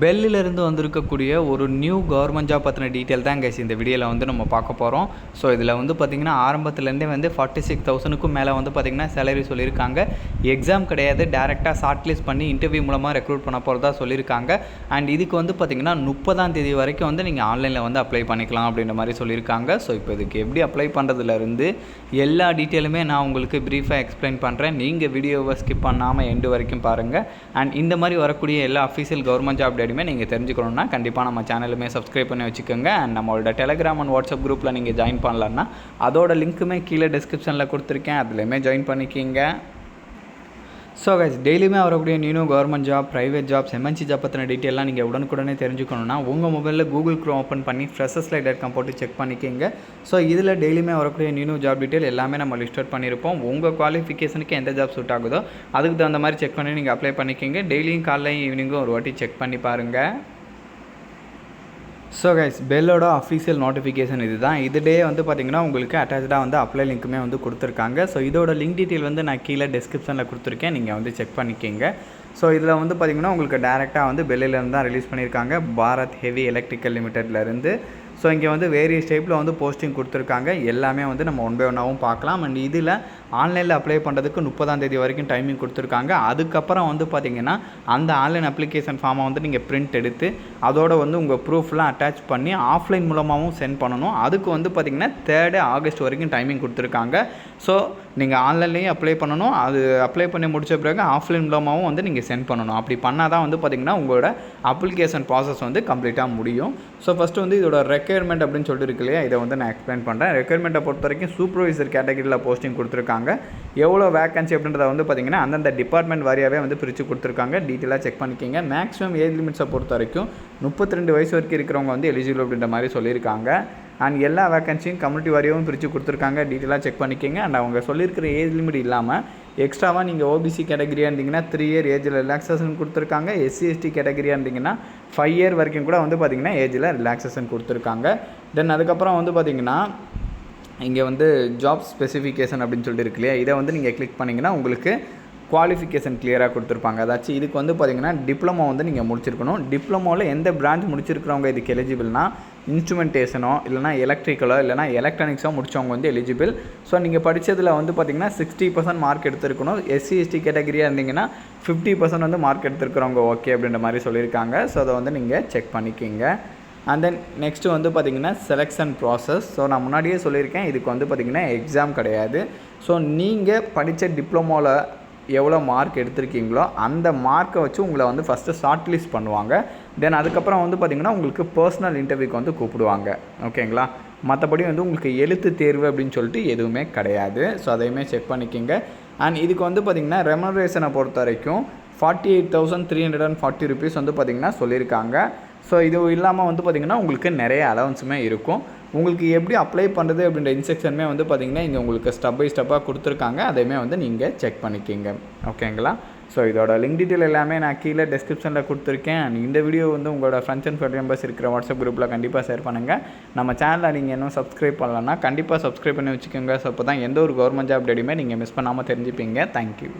பெல்லிலிருந்து வந்திருக்கக்கூடிய ஒரு new government job பற்றின டீட்டெயில் தான் கைஸ் இந்த வீடியோவில் வந்து நம்ம பார்க்க போகிறோம் ஸோ இதில் வந்து பார்த்திங்கன்னா ஆரம்பத்துலேருந்தே வந்து ஃபார்ட்டி சிக்ஸ் தௌசண்ட்க்கும் மேலே வந்து பார்த்திங்கன்னா சேலரி சொல்லியிருக்காங்க. எக்ஸாம் கிடையாது டேரெக்டாக ஷார்ட் லிஸ்ட் பண்ணி இன்டர்வியூ மூலமாக ரெக்ரூட் பண்ண போகிறதா சொல்லியிருக்காங்க. அண்ட் இதுக்கு வந்து பார்த்திங்கன்னா முப்பதாம் தேதி வரைக்கும் வந்து நீங்கள் ஆன்லைனில் வந்து அப்ளை பண்ணிக்கலாம் அப்படின்ற மாதிரி சொல்லியிருக்காங்க. ஸோ இப்போ இதுக்கு எப்படி அப்ளை பண்ணுறதுலேருந்து எல்லா டீட்டெயிலுமே நான் உங்களுக்கு ப்ரீஃபாக எக்ஸ்பிளைன் பண்ணுறேன் நீங்கள் வீடியோவை ஸ்கிப் பண்ணாமல் எண்டு வரைக்கும் பாருங்கள் அண்ட் இந்த மாதிரி வரக்கூடிய எல்லா அஃபீஷியல் கவர்மெண்ட் ஜாப் அப்டேட்டுமே நீங்கள் தெரிஞ்சுக்கணுன்னா கண்டிப்பாக நம்ம சேனலுமே சப்ஸ்கிரைப் பண்ணி வச்சுக்கோங்க. அண்ட் நம்மளோட டெலிகிராம் அண்ட் வாட்ஸ்அப் குரூப்பில் நீங்கள் ஜாயின் பண்ணலான்னா அதோட லிங்க்குமே கீழே டிஸ்கிரிப்ஷனில் கொடுத்துருக்கேன். அதுலேயுமே ஜாயின் பண்ணிக்கிங்க. ஸோ கைஸ் டெய்லியுமே வரக்கூடிய new government job private jobs MNC job பற்றின டீட்டெயிலாம் நீங்கள் உடனுக்குடனே தெரிஞ்சுக்கணுன்னா உங்கள் மொபைலில் கூகுள் க்ரோம் ஓப்பன் பண்ணி ஃப்ரெஷஸ் லைட் டாட் காம் போட்டு செக் பண்ணிக்கிங்க. ஸோ இதில் டெய்லியுமே வரக்கூடிய நியூ ஜாப் டீட்டெயில் எல்லாமே நம்ம லிஸ்ட் அவுட் பண்ணியிருப்போம் உங்கள் குவாலிஃபிகேஷனுக்கு எந்த ஜாப் சூட் ஆகுதோ அதுக்கு தகுந்த மாதிரி செக் பண்ணி நீங்கள் அப்ளை பண்ணிக்கிங்க. டெய்லியும் காலையும் ஈவினிங்கும் ஒரு வாட்டி செக் பண்ணி பாருங்கள் ஸோ கைஸ் பெல்லோட அஃபீஷியல் நோட்டிஃபிகேஷன் இது தான் இதுலேயே வந்து பார்த்தீங்கன்னா உங்களுக்கு அட்டாச்சாக வந்து அப்ளை லிங்க்குமே வந்து கொடுத்துருக்காங்க. ஸோ இதோட லிங்க் டீட்டெயில் வந்து நான் கீழே டிஸ்கிரிப்ஷனில் கொடுத்துருக்கேன். நீங்கள் வந்து செக் பண்ணிக்கிங்க. ஸோ இதில் வந்து பார்த்திங்கன்னா உங்களுக்கு டேரெக்டாக வந்து பெல்லிலேருந்து தான் ரிலீஸ் பண்ணியிருக்காங்க பாரத் ஹெவி எலக்ட்ரிக்கல் லிமிட்டட்லேருந்து ஸோ இங்கே வந்து வேரியஸ் டைப்பில் வந்து போஸ்டிங் கொடுத்துருக்காங்க. எல்லாமே வந்து நம்ம ஒன் பை ஒன்னாகவும் பார்க்கலாம். அண்ட் இதில் ஆன்லைனில் அப்ளை பண்ணுறதுக்கு முப்பதாம் தேதி வரைக்கும் டைமிங் கொடுத்துருக்காங்க. அதுக்கப்புறம் வந்து பார்த்திங்கன்னா அந்த ஆன்லைன் அப்ளிகேஷன் ஃபார்மை வந்து நீங்கள் பிரிண்ட் எடுத்து அதோட வந்து உங்கள் ப்ரூஃப்லாம் அட்டாச் பண்ணி ஆஃப்லைன் மூலமாகவும் சென்ட் பண்ணணும். அதுக்கு வந்து பார்த்திங்கன்னா தேர்டு ஆகஸ்ட் வரைக்கும் டைமிங் கொடுத்துருக்காங்க. ஸோ நீங்கள் ஆன்லைன்லேயும் அப்ளை பண்ணணும். அது அப்ளை பண்ணி முடிச்ச பிறகு ஆஃப்லைன் மூலமாகவும் வந்து நீங்கள் சென்ட் பண்ணணும். அப்படி பண்ணால் தான் வந்து பார்த்திங்கன்னா உங்களோட அப்ளிகேஷன் ப்ராசஸ் வந்து கம்ப்ளீட்டாக முடியும். ஸோ ஃபஸ்ட்டு வந்து இதோட ரெக்யர்மெண்ட் அப்படின்னு சொல்லிட்டு இருக்கு இல்லையா? இதை வந்து நான் எக்ஸ்பிளைன் பண்ணுறேன் ரெக்யர்மெண்ட்டை பொறுத்த வரைக்கும் சூப்பர்வைசர் கேட்டகரியில் போஸ்டிங் கொடுத்துருக்காங்க. எவ்வளோ வேக்கன்சி அப்படின்றத வந்து பார்த்திங்கன்னா அந்தந்த டிபார்ட்மெண்ட் வாரியாகவே வந்து பிரித்து கொடுத்துருக்காங்க. டீட்டெயிலாக செக் பண்ணிக்கிங்க. மேக்ஸிமம் ஏஜ் லிமிட்ஸை பொறுத்த வரைக்கும் முப்பத்தி ரெண்டு வயசு வரைக்கும் இருக்கிறவங்க வந்து எலிஜிபிள் அப்படின்ற மாதிரி சொல்லியிருக்காங்க. அண்ட் எல்லா வேக்கன்சியும் கம்யூனிட்டி வாரியாகவும் பிரித்து கொடுத்துருக்காங்க. டீட்டெயிலாக செக் பண்ணிக்கோங்க. அண்ட் அவங்க சொல்லியிருக்கிற ஏஜ் லிமிட் இல்லாமல் எக்ஸ்ட்ராவாக நீங்கள் ஓபிசி கேட்டகரியாக இருந்தீங்கன்னா த்ரீ இயர் ஏஜில் ரிலாக்ஸேஷன் கொடுத்துருக்காங்க. எஸ்சி எஸ்டி கேட்டகரியாக இருந்தீங்கன்னா ஃபைவ் இயர் வரைக்கும் கூட வந்து பார்த்திங்கன்னா ஏஜில் ரிலாக்ஸேஷன் கொடுத்துருக்காங்க. தென் அதுக்கப்புறம் வந்து பார்த்திங்கன்னா இங்கே வந்து ஜாப் ஸ்பெசிஃபிகேஷன் அப்படின்னு சொல்லிட்டு இருக்கு இல்லையா? இதை வந்து நீங்கள் கிளிக் பண்ணிங்கன்னா உங்களுக்கு குவாலிஃபிகேஷன் கிளியராக கொடுத்துருப்பாங்க. அதாச்சும் இதுக்கு வந்து பார்த்திங்கன்னா டிப்ளமோ வந்து நீங்கள் முடிச்சிருக்கணும். டிப்ளமோவில் எந்த பிரான்ச் முடிச்சிருக்கிறவங்க இதுக்கு எலிஜிபிள்னா இன்ஸ்ட்ருமெண்டேஷனோ இல்லைனா எலக்ட்ரிக்கலோ இல்லைனா எலக்ட்ரானிக்ஸோ முடித்தவங்க வந்து எலிஜிபிள் ஸோ நீங்கள் படித்ததில் வந்து பார்த்திங்கன்னா சிக்ஸ்டி பர்சன்ட் மார்க் எடுத்துருக்கணும். எஸ்சி எஸ்டி கேட்டகரியாக இருந்தீங்கன்னா ஃபிஃப்டி பர்சன்ட் வந்து மார்க் எடுத்துருக்கிறவங்க ஓகே அப்படின்ற மாதிரி சொல்லியிருக்காங்க. ஸோ அதை வந்து நீங்கள் செக் பண்ணிக்கிங்க. அண்ட் தென் நெக்ஸ்ட்டு வந்து பார்த்திங்கன்னா செலெக்ஷன் ப்ராசஸ் ஸோ நான் முன்னாடியே சொல்லியிருக்கேன். இதுக்கு வந்து பார்த்திங்கன்னா எக்ஸாம் கிடையாது. ஸோ நீங்கள் படித்த டிப்ளமோவில் எவ்வளோ மார்க் எடுத்திருக்கீங்களோ அந்த மார்க்கை வச்சு உங்களை வந்து ஃபஸ்ட்டு ஷார்ட் லிஸ்ட் பண்ணுவாங்க. தென் அதுக்கப்புறம் வந்து பார்த்திங்கன்னா உங்களுக்கு பர்சனல் இன்டர்வியூக்கு வந்து கூப்பிடுவாங்க. ஓகேங்களா மற்றபடி வந்து உங்களுக்கு எழுத்து தேர்வு அப்படின்னு சொல்லிட்டு எதுவுமே கிடையாது. ஸோ அதையுமே செக் பண்ணிக்கோங்க. அண்ட் இதுக்கு வந்து பார்த்திங்கன்னா ரெமரேஷனை பொறுத்த வரைக்கும் forty eight thousand three hundred and forty rupees வந்து பார்த்திங்கன்னா சொல்லியிருக்காங்க. ஸோ இது இல்லாமல் வந்து பார்த்திங்கன்னா உங்களுக்கு நிறைய அலவன்ஸுமே இருக்கும். உங்களுக்கு எப்படி அப்ளை பண்ணுறது அப்படின்ற இன்ஸ்ட்ரக்ஷனுமே வந்து பார்த்திங்கன்னா இங்கே உங்களுக்கு ஸ்டெப் பை ஸ்டெப்பாக கொடுத்துருக்காங்க. அதையுமே வந்து நீங்கள் செக் பண்ணிக்கிங்க. ஓகேங்களா ஸோ இதோட லிங்க் டீட்டெயில் எல்லாமே நான் கீழே டிஸ்கிரிப்ஷனில் கொடுத்துருக்கேன். அண்ட் இந்த வீடியோ வந்து உங்களோட ஃப்ரெண்ட்ஸ் அண்ட் ஃபேமிலி மெம்பர்ஸ் இருக்கிற வாட்ஸ்அப் குரூப்பில் கண்டிப்பாக ஷேர் பண்ணுங்கள் நம்ம சேனலில் நீங்கள் இன்னும் சப்ஸ்கிரைப் பண்ணலன்னா கண்டிப்பாக சப்ஸ்கிரைப் பண்ணி வச்சுக்கோங்க. ஸோ அப்போ தான் எந்த ஒரு கவர்மெண்ட் ஜாப் டேடியுமே நீங்கள் மிஸ் பண்ணாமல் தெரிஞ்சுப்பீங்க. தேங்க்யூ